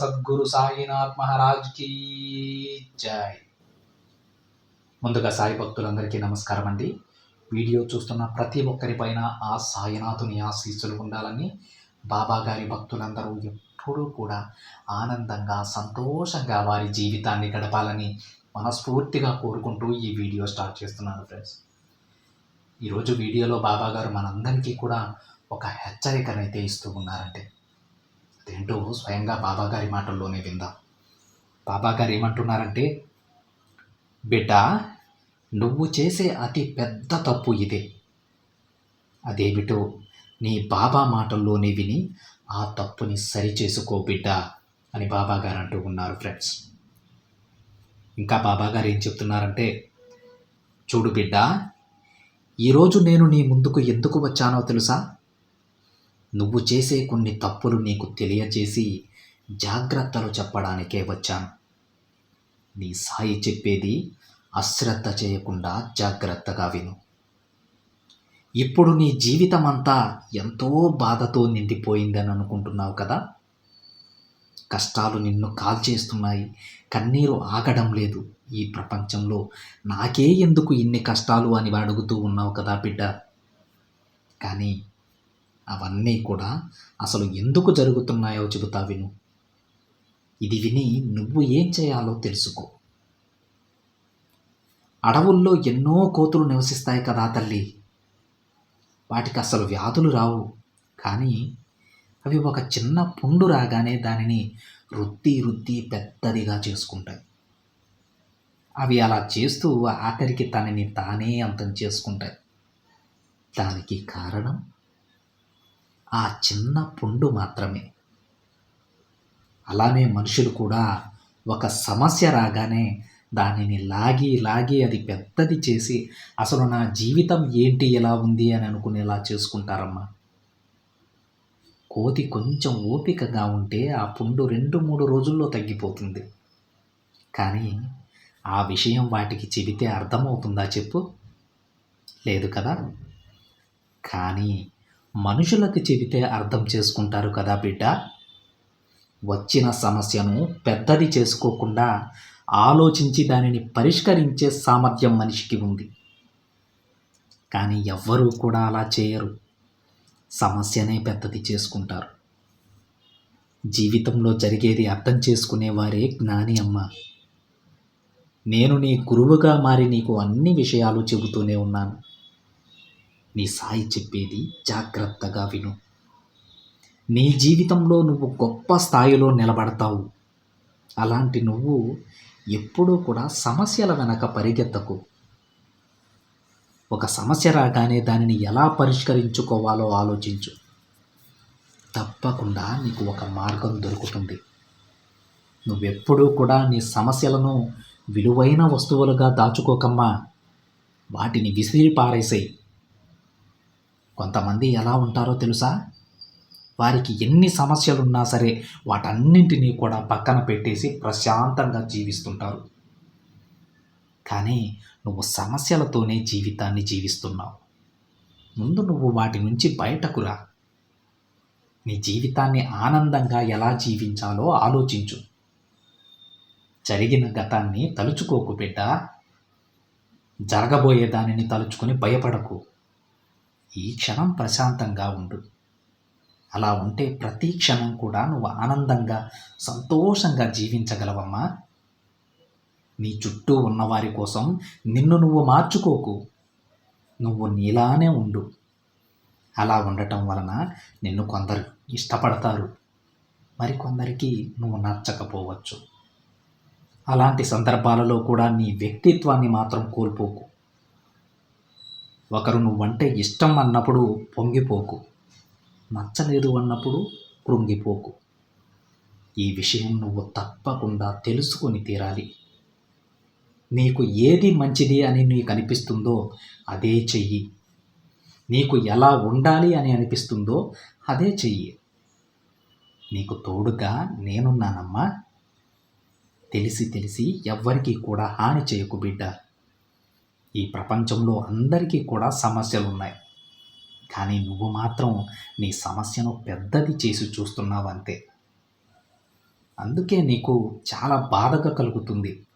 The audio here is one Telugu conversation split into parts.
సద్గురు సాయినాథ్ మహారాజ్ కీ జై. ముందుగా సాయి భక్తులందరికీ నమస్కారం అండి. వీడియో చూస్తున్న ప్రతి ఒక్కరిపైన ఆ సాయినాథుని ఆశీస్సులు ఉండాలని బాబా గారి భక్తులందరూ ఎప్పుడూ కూడా ఆనందంగా సంతోషంగా వారి జీవితాన్ని గడపాలని మనస్ఫూర్తిగా కోరుకుంటూ ఈ వీడియో స్టార్ట్ చేస్తున్నాను ఫ్రెండ్స్. ఈరోజు వీడియోలో బాబాగారు మనందరికీ కూడా ఒక హెచ్చరికనైతే ఇస్తూ ఉన్నారంటే ఏంటో స్వయంగా బాబాగారి మాటల్లోనే విందాం. బాబా గారు ఏమంటున్నారంటే బిడ్డ నువ్వు చేసే అతి పెద్ద తప్పు ఇదే. అదేమిటో నీ బాబా మాటల్లోనే విని ఆ తప్పుని సరిచేసుకో బిడ్డ అని బాబాగారు అంటూ ఉన్నారు ఫ్రెండ్స్. ఇంకా బాబాగారు ఏం చెప్తున్నారంటే చూడు బిడ్డ ఈరోజు నేను నీ ముందుకు ఎందుకు వచ్చానో తెలుసా? నువ్వు చేసే కొన్ని తప్పులు నీకు తెలియచేసి జాగ్రత్తలు చెప్పడానికే వచ్చాను. నీ సాయి చెప్పేది అశ్రద్ధ చేయకుండా జాగ్రత్తగా విను. ఇప్పుడు నీ జీవితం అంతా ఎంతో బాధతో నిండిపోయిందని అనుకుంటున్నావు కదా? కష్టాలు నిన్ను కాల్చేస్తున్నాయి. కన్నీరు ఆగడం లేదు. ఈ ప్రపంచంలో నాకే ఎందుకు ఇన్ని కష్టాలు అని అడుగుతూ ఉన్నావు కదా బిడ్డ? కానీ అవన్నీ కూడా అసలు ఎందుకు జరుగుతున్నాయో చెబుతా విను. ఇది విని నువ్వు ఏం చేయాలో తెలుసుకో. అడవుల్లో ఎన్నో కోతులు నివసిస్తాయి కదా తల్లి. వాటికి అసలు వ్యాధులు రావు. కానీ అవి ఒక చిన్న పుండు రాగానే దానిని రుద్ది రుద్ది పెద్దదిగా చేసుకుంటాయి. అవి అలా చేస్తూ ఆఖరికి తనని తానే అంతం చేసుకుంటాయి. దానికి కారణం ఆ చిన్న పుండు మాత్రమే. అలానే మనుషులు కూడా ఒక సమస్య రాగానే దానిని లాగి లాగి అది పెద్దది చేసి అసలు నా జీవితం ఏంటి? ఎలా ఉంది? అని అనుకునేలా చేసుకుంటారమ్మా. కోతి కొంచెం ఓపికగా ఉంటే ఆ పుండు రెండు మూడు రోజుల్లో తగ్గిపోతుంది. కానీ ఆ విషయం వాటికి చెబితే అర్థమవుతుందా చెప్పు? లేదు కదా? కానీ మనుషులకు చెబితే అర్థం చేసుకుంటారు కదా బిడ్డ? వచ్చిన సమస్యను పెద్దది చేసుకోకుండా ఆలోచించి దానిని పరిష్కరించే సామర్థ్యం మనిషికి ఉంది. కానీ ఎవ్వరూ కూడా అలా చేయరు. సమస్యనే పెద్దది చేసుకుంటారు. జీవితంలో జరిగేది అర్థం చేసుకునేవారే జ్ఞాని అమ్మ. నేను నీ గురువుగా మారి నీకు అన్ని విషయాలు చెబుతూనే ఉన్నాను. నీ సాయి చెప్పేది జాగ్రత్తగా విను. నీ జీవితంలో నువ్వు గొప్ప స్థాయిలో నిలబడతావు. అలాంటి నువ్వు ఎప్పుడూ కూడా సమస్యల వెనక పరిగెత్తకు. ఒక సమస్య రాగానే దానిని ఎలా పరిష్కరించుకోవాలో ఆలోచించు. తప్పకుండా నీకు ఒక మార్గం దొరుకుతుంది. నువ్వెప్పుడూ కూడా నీ సమస్యలను విలువైన వస్తువులుగా దాచుకోకమ్మా. వాటిని విసిరి పారేసాయి కొంతమంది ఎలా ఉంటారో తెలుసా? వారికి ఎన్ని సమస్యలున్నా సరే వాటన్నింటినీ కూడా పక్కన పెట్టేసి ప్రశాంతంగా జీవిస్తుంటారు. కానీ నువ్వు సమస్యలతోనే జీవితాన్ని జీవిస్తున్నావు. ముందు నువ్వు వాటి నుంచి బయటకు రా. నీ జీవితాన్ని ఆనందంగా ఎలా జీవించాలో ఆలోచించు. జరిగిన గతాన్ని తలుచుకోకు బిడ్డ. జరగబోయే దానిని తలుచుకొని భయపడకు. ఈ క్షణం ప్రశాంతంగా ఉండు. అలా ఉంటే ప్రతి క్షణం కూడా నువ్వు ఆనందంగా సంతోషంగా జీవించగలవమ్మా. నీ చుట్టూ ఉన్నవారి కోసం నిన్ను నువ్వు మార్చుకోకు. నువ్వు నీలానే ఉండు. అలా ఉండటం వలన నిన్ను కొందరు ఇష్టపడతారు. మరికొందరికి నువ్వు నచ్చకపోవచ్చు. అలాంటి సందర్భాలలో కూడా నీ వ్యక్తిత్వాన్ని మాత్రం కోల్పోకు. ఒకరు నువ్వంటే ఇష్టం అన్నప్పుడు పొంగిపోకు. నచ్చలేదు అన్నప్పుడు కృంగిపోకు. ఈ విషయం నువ్వు తప్పకుండా తెలుసుకొని తీరాలి. నీకు ఏది మంచిది అని నీకు అనిపిస్తుందో అదే చెయ్యి. నీకు ఎలా ఉండాలి అని అనిపిస్తుందో అదే చెయ్యి. నీకు తోడుగా నేనున్నానమ్మా. తెలిసి తెలిసి ఎవ్వరికీ కూడా హాని చేయకు బిడ్డ. ఈ ప్రపంచంలో అందరికీ కూడా సమస్యలు ఉన్నాయి కానీ నువ్వు మాత్రం నీ సమస్యను పెద్దది చేసి చూస్తున్నావంతే అందుకే నీకు చాలా బాధగా కలుగుతుంది.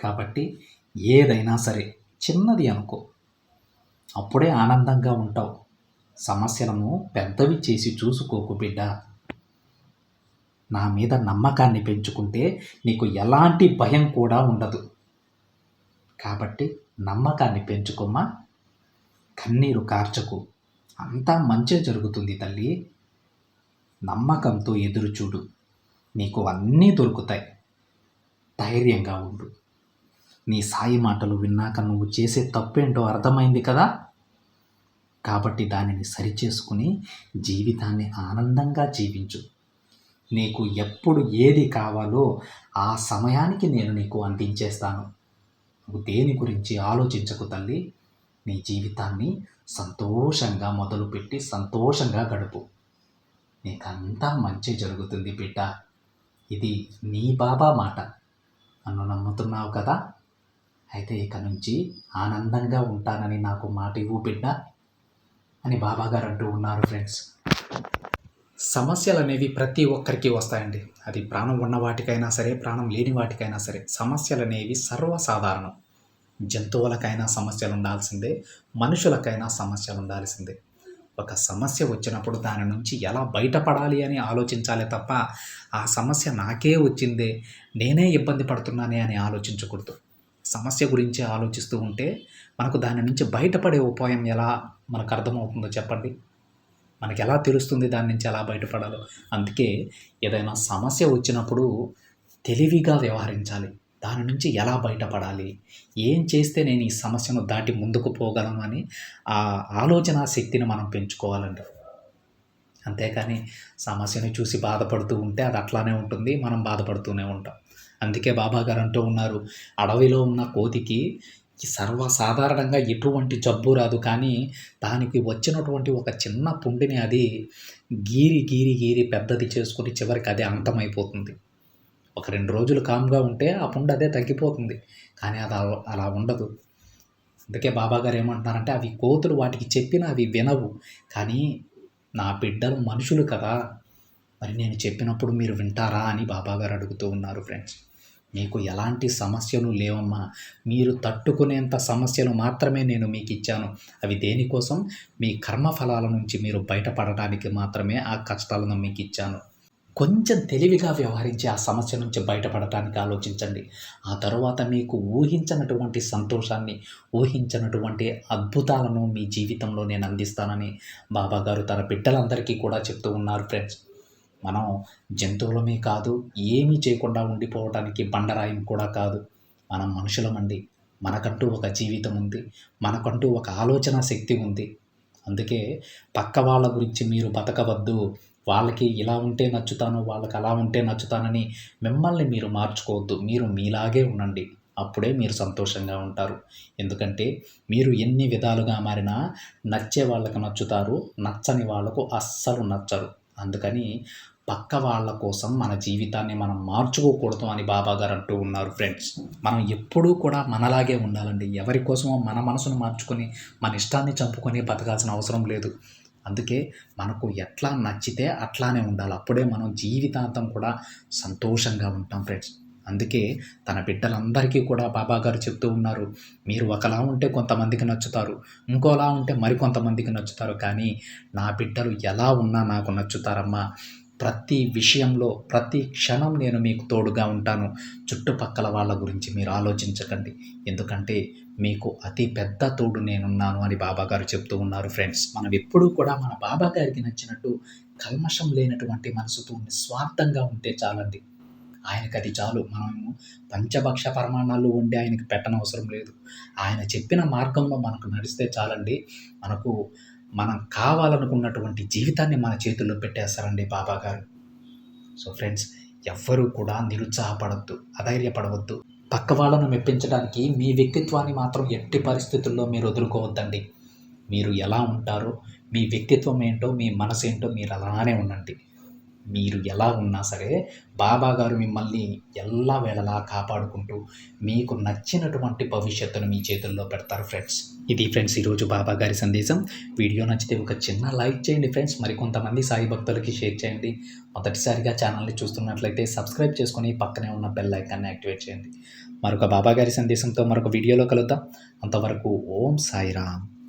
కాబట్టి ఏదైనా సరే చిన్నది అనుకో. అప్పుడే ఆనందంగా ఉంటావు. సమస్యలను పెద్దవి చేసి చూసుకోకు బిడ్డ. నా మీద నమ్మకాన్ని పెంచుకుంటే నీకు ఎలాంటి భయం కూడా ఉండదు. కాబట్టి నమ్మకాన్ని పెంచుకోమ్మా. కన్నీరు కార్చకు. అంతా మంచే జరుగుతుంది తల్లి. నమ్మకంతో ఎదురుచూడు. నీకు అన్నీ దొరుకుతాయి. ధైర్యంగా ఉండు. నీ సాయి మాటలు విన్నాక నువ్వు చేసే తప్పేంటో అర్థమైంది కదా? కాబట్టి దానిని సరిచేసుకుని జీవితాన్ని ఆనందంగా జీవించు. నీకు ఎప్పుడు ఏది కావాలో ఆ సమయానికి నేను నీకు అందించేస్తాను. నువ్వు దేని గురించి ఆలోచించకు తల్లి? నీ జీవితాన్ని సంతోషంగా మొదలుపెట్టి సంతోషంగా గడుపు. నీకంతా మంచి జరుగుతుంది బిడ్డ. ఇది నీ బాబా మాట. నన్ను నమ్ముతున్నావు కదా? అయితే ఇక నుంచి ఆనందంగా ఉంటానని నాకు మాట ఇవ్వు బిడ్డ అని బాబాగారు అంటూ ఉన్నారు ఫ్రెండ్స్. సమస్యలు అనేవి ప్రతి ఒక్కరికి వస్తాయండి. అది ప్రాణం ఉన్న వాటికైనా సరే ప్రాణం లేని వాటికైనా సరే సమస్యలు అనేవి సర్వసాధారణం. జంతువులకైనా సమస్యలు ఉండాల్సిందే మనుషులకైనా సమస్యలు ఉండాల్సిందే ఒక సమస్య వచ్చినప్పుడు దాని నుంచి ఎలా బయటపడాలి అని ఆలోచించాలి తప్ప ఆ సమస్య నాకే వచ్చిందే నేనే ఇబ్బంది పడుతున్నానే అని ఆలోచించకూడదు. సమస్య గురించి ఆలోచిస్తూ ఉంటే మనకు దాని నుంచి బయటపడే ఉపాయం ఎలా మనకు అర్థమవుతుందో చెప్పండి. మనకి ఎలా తెలుస్తుంది దాని నుంచి ఎలా బయటపడాలో? అందుకే ఏదైనా సమస్య వచ్చినప్పుడు తెలివిగా వ్యవహరించాలి. దాని నుంచి ఎలా బయటపడాలి? ఏం చేస్తే నేను ఈ సమస్యను దాటి ముందుకు పోగలను అని ఆ ఆలోచన శక్తిని మనం పెంచుకోవాలండి. అంతేకాని సమస్యని చూసి బాధపడుతూ ఉంటే అది అట్లానే ఉంటుంది మనం బాధపడుతూనే ఉంటాం. అందుకే బాబా గారు అంటూ ఉన్నారు అడవిలో ఉన్న కోతికి సర్వసాధారణంగా ఎటువంటి జబ్బు రాదు. కానీ దానికి వచ్చినటువంటి ఒక చిన్న పుండిని అది గీరి గీరి గీరి పెద్దది చేసుకుని చివరికి అదే అంతమైపోతుంది. ఒక రెండు రోజులు కామ్గా ఉంటే ఆ పుండు అదే తగ్గిపోతుంది. కానీ అది అలా- ఉండదు. అందుకే బాబాగారు ఏమంటున్నారంటే అవి కోతులు వాటికి చెప్పిన అవి వినవు. కానీ నా బిడ్డలు మనుషులు కదా. మరి నేను చెప్పినప్పుడు మీరు వింటారా అని బాబాగారు అడుగుతూ ఉన్నారు ఫ్రెండ్స్. మీకు ఎలాంటి సమస్యలు లేవమ్మా. మీరు తట్టుకునేంత సమస్యలు మాత్రమే నేను మీకు ఇచ్చాను అవి దేనికోసం మీ కర్మఫలాల నుంచి మీరు బయటపడడానికి మాత్రమే ఆ కష్టాలను మీకు ఇచ్చాను కొంచెం తెలివిగా వ్యవహరించి ఆ సమస్య నుంచి బయటపడటానికి ఆలోచించండి. ఆ తరువాత మీకు ఊహించనటువంటి సంతోషాన్ని ఊహించనటువంటి అద్భుతాలను మీ జీవితంలో నేను అందిస్తానని బాబాగారు తన బిడ్డలందరికీ కూడా చెప్తూ ఉన్నారు ఫ్రెండ్స్. మనం జంతువులమే కాదు ఏమీ చేయకుండా ఉండిపోవటానికి బండరాయం కూడా కాదు. మనం మనుషులమండి మనకంటూ ఒక జీవితం ఉంది. మనకంటూ ఒక ఆలోచన శక్తి ఉంది. అందుకే పక్క వాళ్ళ గురించి మీరు బతకవద్దు. వాళ్ళకి ఇలా ఉంటే నచ్చుతాను వాళ్ళకి అలా ఉంటే నచ్చుతానని మిమ్మల్ని మీరు మార్చుకోవద్దు. మీరు మీలాగే ఉండండి. అప్పుడే మీరు సంతోషంగా ఉంటారు. ఎందుకంటే మీరు ఎన్ని విధాలుగా మారినా నచ్చే వాళ్ళకి నచ్చుతారు నచ్చని వాళ్ళకు అస్సలు నచ్చరు. అందుకని పక్క వాళ్ళ కోసం మన జీవితాన్ని మనం మార్చుకోకూడదు అని బాబా గారు అంటూ ఉన్నారు ఫ్రెండ్స్ మనం ఎప్పుడూ కూడా మనలాగే ఉండాలండి. ఎవరి కోసమో మన మనసును మార్చుకొని మన ఇష్టాన్ని చంపుకొని బతకాల్సిన అవసరం లేదు. అందుకే మనకు ఎట్లా నచ్చితే అట్లానే ఉండాలి. అప్పుడే మనం జీవితాంతం కూడా సంతోషంగా ఉంటాం ఫ్రెండ్స్ అందుకే తన బిడ్డలందరికీ కూడా బాబా గారు చెప్తూ ఉన్నారు మీరు ఒకలా ఉంటే కొంతమందికి నచ్చుతారు ఇంకోలా ఉంటే మరికొంతమందికి నచ్చుతారు కానీ నా బిడ్డలు ఎలా ఉన్నా నాకు నచ్చుతారమ్మా. ప్రతి విషయంలో ప్రతి క్షణం నేను మీకు తోడుగా ఉంటాను. చుట్టుపక్కల వాళ్ళ గురించి మీరు ఆలోచించకండి. ఎందుకంటే మీకు అతి పెద్ద తోడు నేనున్నాను అని బాబాగారు చెప్తూ ఉన్నారు ఫ్రెండ్స్. మనం ఎప్పుడూ కూడా మన బాబాగారికి నచ్చినట్టు కల్మషం లేనటువంటి మనసుతో నిస్వార్థంగా ఉంటే చాలండి. ఆయనకు అది చాలు. మనము పంచభక్ష పరమాణాలు వండి ఆయనకి పెట్టనవసరం లేదు. ఆయన చెప్పిన మార్గంలో మనకు నడిస్తే చాలండి. మనకు మనం కావాలనుకున్నటువంటి జీవితాన్ని మన చేతుల్లో పెట్టేస్తారండి బాబా గారు. సో ఫ్రెండ్స్ ఎవ్వరూ కూడా నిరుత్సాహపడద్దు అధైర్యపడవద్దు. పక్క వాళ్ళను మెప్పించడానికి మీ వ్యక్తిత్వాన్ని మాత్రం ఎట్టి పరిస్థితుల్లో మీరు వదులుకోవద్దండి. మీరు ఎలా ఉంటారో మీ వ్యక్తిత్వం ఏంటో మీ మనసు ఏంటో మీరు అలానే ఉండండి. మీరు ఎలా ఉన్నా సరే బాబా గారు మిమ్మల్ని ఎల్లా వేళలా కాపాడుకుంటూ మీకు నచ్చినటువంటి భవిష్యత్తును మీ చేతుల్లో పెడతారు ఫ్రెండ్స్ ఇది ఫ్రెండ్స్ ఈరోజు బాబా గారి సందేశం. వీడియో నచ్చితే ఒక చిన్న లైక్ చేయండి ఫ్రెండ్స్ మరికొంతమంది సాయి భక్తులకి షేర్ చేయండి. మొదటిసారిగా ఛానల్ని చూస్తున్నట్లయితే సబ్స్క్రైబ్ చేసుకొని పక్కనే ఉన్న బెల్ ఐకాన్ని యాక్టివేట్ చేయండి. మరొక బాబా గారి సందేశంతో మరొక వీడియోలో కలుద్దాం. అంతవరకు ఓం సాయిరామ్.